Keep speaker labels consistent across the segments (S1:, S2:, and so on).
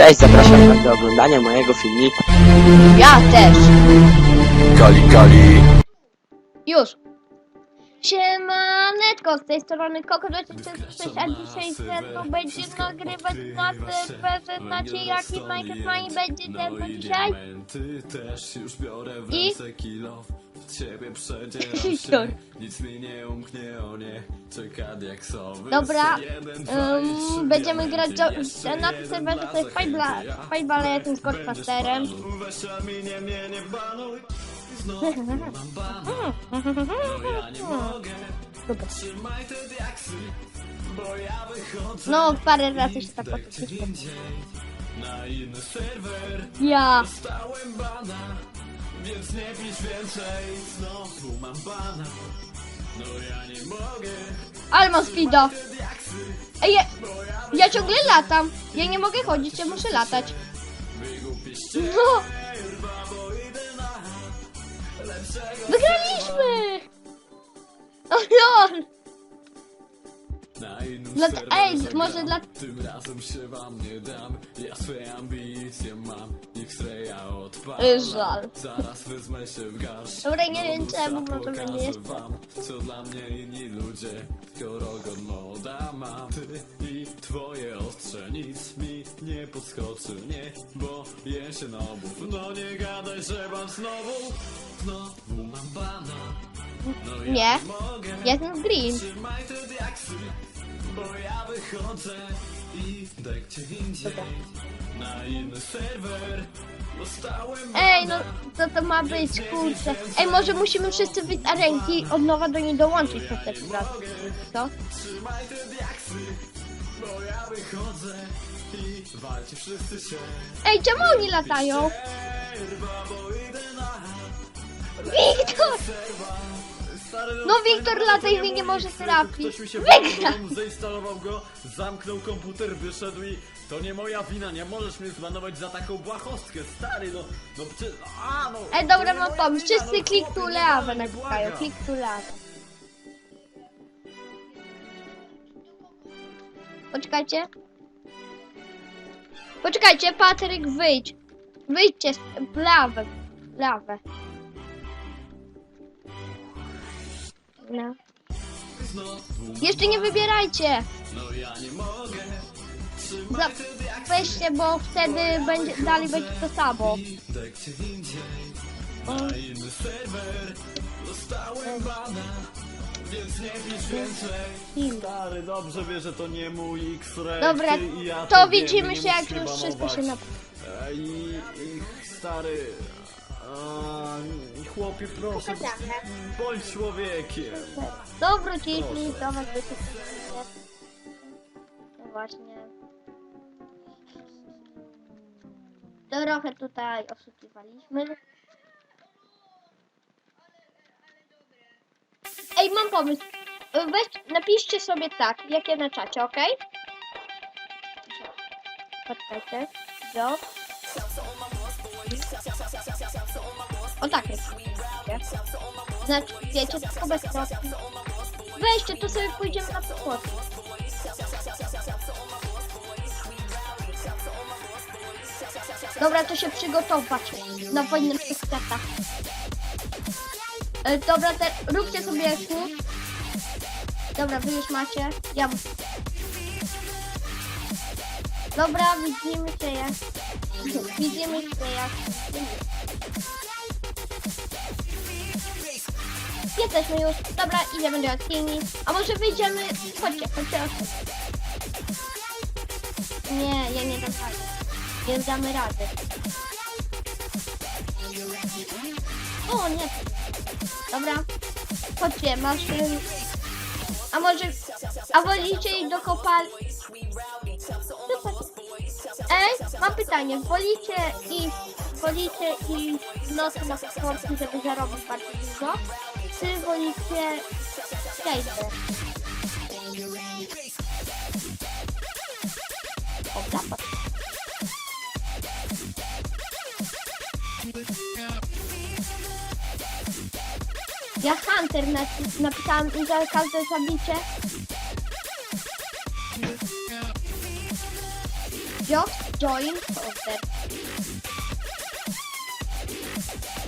S1: Cześć, zapraszam Was do oglądania mojego filmiku.
S2: Ja też.
S3: Gali, gali.
S2: Już. Siemaneczko, z tej strony Koko 26, a dzisiaj ze mną będzie nagrywać na serwerze, znacie jaki Minecraft Mine będzie ze mną dzisiaj?
S4: też już biorę w
S2: I?
S4: Ciebie przedzieram się. Nic mi nie umknie, o nie. Czeka diaksowy
S2: Dobra,
S4: Jeden, dwa i trzy
S2: um, będziemy grać do, na tym serwerze,
S4: zachęty.
S2: Fajbala, ja jestem
S4: No mogę.
S2: Dobra. No, parę razy się tak
S4: inny serwer.
S2: Ja.
S4: Więc nie pisz więcej Znowu mam bana No ja nie mogę
S2: speedo. Ej, ja,
S4: ja
S2: ciągle latam. Ja nie mogę chodzić, ja muszę latać. No, wygraliśmy! O lol. Dla- ej, może dla-
S4: Tym razem się wam nie dam Ja swoje ambicje mam X-raya odpalam
S2: Y, żal.
S4: Zaraz wezmę się w garść
S2: Dobra, nie wiem czemu, bo to nie jest.
S4: wam Co dla mnie inni ludzie moda mam Ty i twoje ostrze Nic mi nie podskoczy Nie, bo je się nobów No nie gadaj, że mam znowu Znowu mam bana No ja
S2: Nie.
S4: mogę
S2: Ja jestem green.
S4: Trzymaj te diaksy, bo ja wychodzę i idę gdzie indziej na inny serwer. Dostałem
S2: Ej, no co to ma być, kurczę. Ej, może musimy wszyscy wyjść z arenki od nowa do niej dołączyć następny raz. Co?
S4: trzymaj te diaksy, bo ja wychodzę i walcie wszyscy się.
S2: Ej, czemu oni latają?
S4: Serwa, bo idę na
S2: Wiktor!
S4: serwa.
S2: No,
S4: stary,
S2: Wiktor
S4: no,
S2: lata i
S4: nie
S2: może trafić.
S4: Ktoś mi się
S2: Wygra.
S4: zainstalował go, zamknął komputer, wyszedł i to nie moja wina, nie możesz mnie zbanować za taką błahostkę, stary, no, no przecież, a no.
S2: Ej, dobra,
S4: nie
S2: mam
S4: moja
S2: pomysł.
S4: wina,
S2: Wszyscy
S4: no,
S2: klik
S4: chłopie,
S2: tu
S4: nie
S2: leawę naciskają. Klik tu leawę. Poczekajcie. Poczekajcie, Patryk, wyjdź. Wyjdźcie w lawę. Lawę. No. Jeszcze nie wybierajcie.
S4: No ja nie mogę,
S2: Za
S4: te diaksy,
S2: weźcie, bo wtedy będzie, dalej będzie to samo.
S4: więc więcej. Stary, dobrze wie, że to nie mój X-ray.
S2: Dobra,
S4: ja
S2: to widzimy się jak już wszystko się
S4: banować.
S2: na...
S4: I, i stary, a, chłopie proszę, bądź człowiekiem.
S2: To wróciliśmy do was do No właśnie. Trochę tutaj oszukiwaliśmy. Ej, mam pomysł. Weź, napiszcie sobie tak, jak ja na czacie, ok? Poczekajcie. Do. O tak jest. Znaczy, wiecie, tylko bez kropki. Weźcie, to sobie pójdziemy na pokład. Dobra, to się przygotować na wojnę świata. E, dobra, te, róbcie sobie kół. Dobra, wy już macie. Ja. Dobra, widzimy się jak. Widzimy się jak. Jesteśmy już. Dobra, idziemy do jaskini. A może wyjdziemy. Chodźcie, chodźcie. Nie, ja nie dam rady. Nie damy rady. O, nie. Dobra. Chodźcie, masz... A może... A wolicie iść do? Super. Ej, mam pytanie. Wolicie i wolicie i w nocy na sporty, żeby zarobić bardzo dużo? Czy wolicie skate? O, zapad. Ja Hunter napi- napisałam i za każde zabicie. Jo? Join order.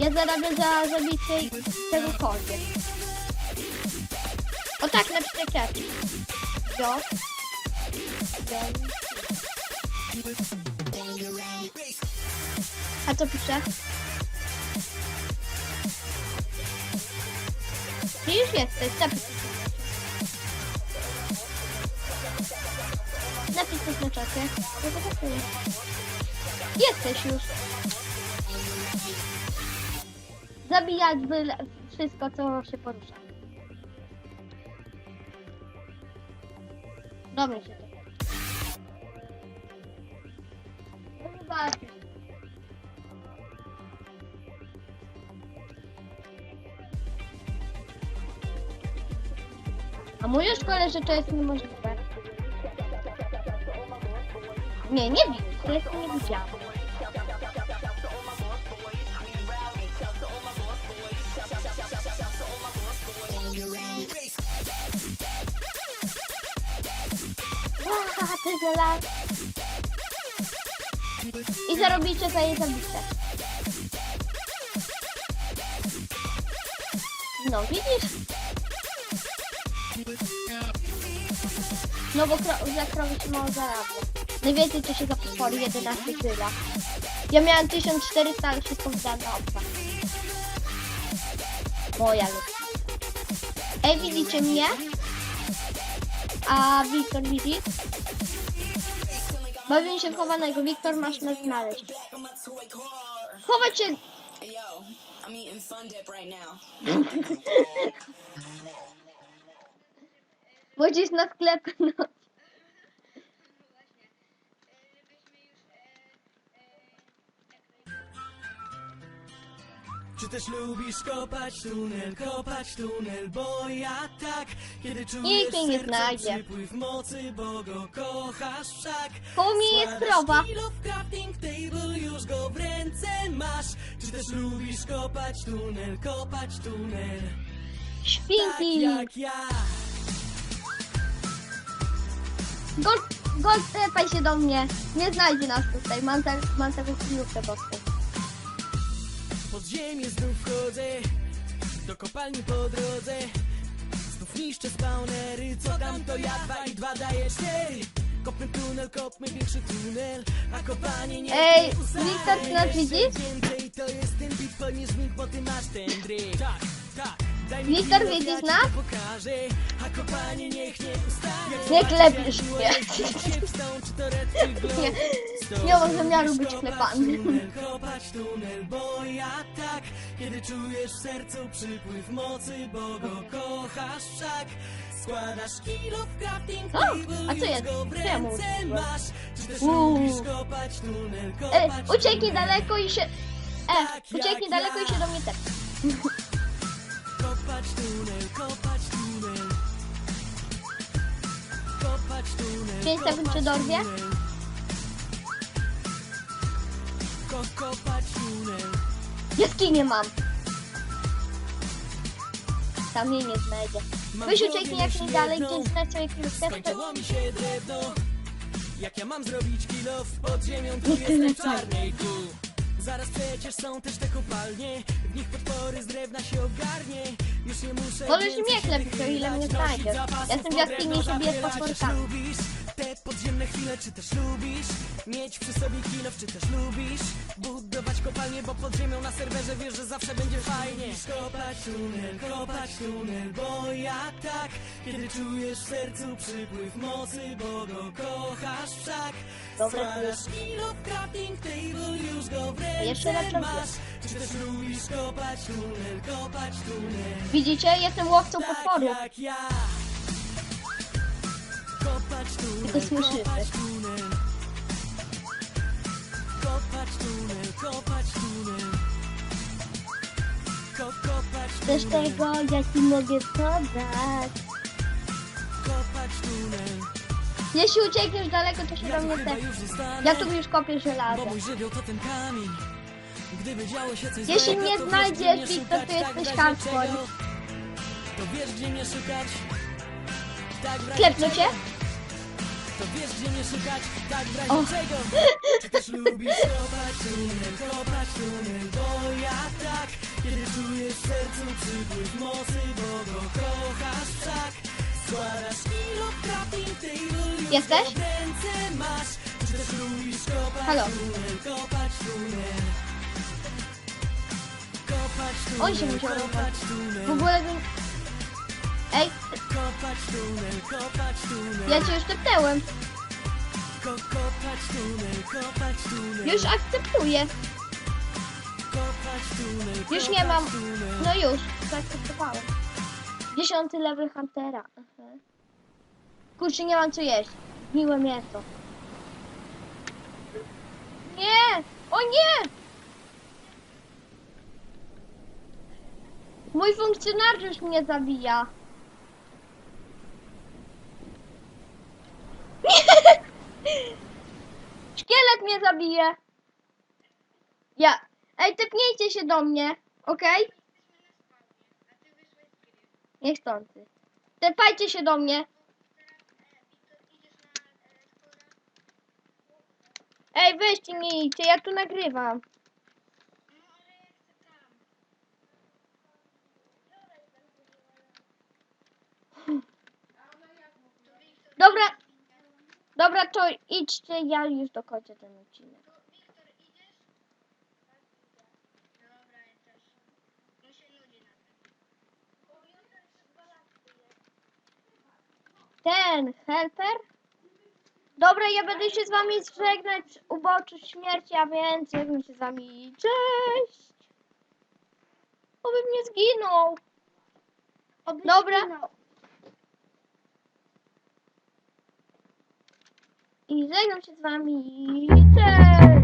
S2: Ja zarabiam za zabicie czegokolwiek. O tak, napiszę catch. Jo. A co pisze? Ty już jesteś, napisz. Napisz coś na czacie. Ja zobaczymy. Jesteś już. Zabijać byle wszystko, co się porusza. Dobrze się to. No. A mówię szkole, że to jest niemożliwe. Nie, nie widzę, to jest nie. Tyle lat. I zarobicie za je zabicie. No widzisz? No bo kro- za krowę się mało zarabia. Najwięcej to się za potwory 11 tyle. Ja miałem 1400, ale się poddałem na. Moja lub. Ej, widzicie mnie? A Wiktor widzi? Bawię się w chowanego. Wiktor, masz nas znaleźć. Chować się...
S5: Yo, I'm eating Fun
S6: też lubisz kopać tunel, kopać tunel, bo ja tak Kiedy czujesz
S2: Nikt mnie nie
S6: serca
S2: znajdzie.
S6: przypływ mocy, bo go kochasz wszak
S2: Koło mnie jest
S6: Składasz
S2: krowa.
S6: kilo w crafting table, już go w ręce masz Czy też lubisz kopać tunel, kopać tunel Tak
S2: Świnki.
S6: jak ja
S2: Gold, gold, trepaj się do mnie. Nie znajdzie nas tutaj. Mam, ta, mam taką kryjówkę boską.
S6: Pod ziemię znów wchodzę Do kopalni po drodze. Znów niszczę spawnery Co tam to ja dwa i dwa daje cztery. Kopmy tunel, kopmy większy tunel A kopanie nie
S2: Ej. Wiktor, ty nas widzisz?
S6: Więcej to jest ten bitcoin niż mig, bo ty masz ten dryk. Tak, tak
S2: Wiktor, widzisz nas?
S6: nie jak
S2: mnie. Nie, nie mam zamiaru być klepany.
S6: kopać tunel, bo ja tak Kiedy czujesz w sercu przypływ mocy, bo go kochasz wszak Składasz kilo w crafting
S2: a co jest? Czemu?
S6: kopać
S2: ucieknij daleko i się... E, ucieknij daleko i się do mnie też.
S6: Kopać tunel, kopać tunel Kopać tunel,
S2: Pięć sekund
S6: kopać
S2: czy dorwie?
S6: Ko kopać tunel
S2: Jaskinię mam. Tam mnie nie znajdzie.
S6: W głowie
S2: ucieknij jak najdalej, całej kryjówce.
S6: Skończyło mi się drewno Jak ja mam zrobić kilo pod ziemią Tu jestem w czarnej Zaraz przecież są też te kopalnie W nich potwory z drewna się ogarnie
S2: Możesz mnie klepić, o ile mnie znajdziesz. Ja jestem w jaskini się biję z potworkami.
S6: te podziemne chwile, czy też lubisz? Mieć przy sobie kilo, czy też lubisz? Budować kopalnię, bo pod ziemią na serwerze wiesz, że zawsze będzie fajnie. Kopać tunel, kopać tunel, bo ja tak. Kiedy czujesz w sercu przypływ mocy, bo go kochasz wszak.
S2: Dobre
S6: Składasz kilo w crafting table, już go w ręce masz Też lubisz kopać tunel, kopać tunel
S2: Widzicie? Jestem łowcą
S6: tak
S2: potworów.
S6: jak ja Kopać tunel,
S2: Tylko słyszymy.
S6: kopać tunel Kopać tunel, kopać tunel Ko kopać
S2: Też
S6: tunel,
S2: tego, jaki mogę podać.
S6: kopać tunel
S2: Jeśli uciekniesz daleko, to się
S6: Ja
S2: do mnie
S6: chyba
S2: też.
S6: już zostanę
S2: Ja tu już kopię
S6: Bo
S2: żelazo.
S6: mój żywioł to ten kamień Gdyby działo się coś
S2: Jeśli
S6: złego,
S2: mnie
S6: to wiesz,
S2: znajdziesz,
S6: gdzie mnie
S2: Wiktor,
S6: szukać,
S2: to
S6: tak w
S2: jesteś
S6: razie
S2: kartkoń.
S6: czego, To wiesz gdzie mnie szukać Tak w razie
S2: Klepnę cię?
S6: czego. To wiesz gdzie mnie szukać, tak w razie
S2: O.
S6: czego Czy też lubisz kopać tunel, kopać tunel, bo ja tak Kiedy czujesz w sercu przypływ mocy, bo go kochasz tak Składasz trafień tej roli,
S2: Jesteś?
S6: w ręce masz Czy też lubisz kopać
S2: Halo. On się musiał
S6: tunel
S2: W ogóle bym... Ej, ja cię już tepnęłem. Już akceptuję. Już nie mam. No już, zaakceptowałem. Dziesiąty level Huntera. Kurczę, nie mam co jeść. Miłe mięso. Nie! O nie! Mój funkcjonariusz mnie zabija. Szkielet mnie zabije. Ja. Ej, typnijcie się do mnie, okej? Niechcący. Tepajcie się do mnie. Ej, weźcie mnie idźcie, ja tu nagrywam. Dobra. Dobra, to idźcie, ja już dokończę ten odcinek. Ten helper? Dobra, ja będę się z wami żegnać uboczu śmierci, a więc żegnam się z wami. Cześć! Obym nie zginął. Dobra. I żegnam się z wami. Cześć!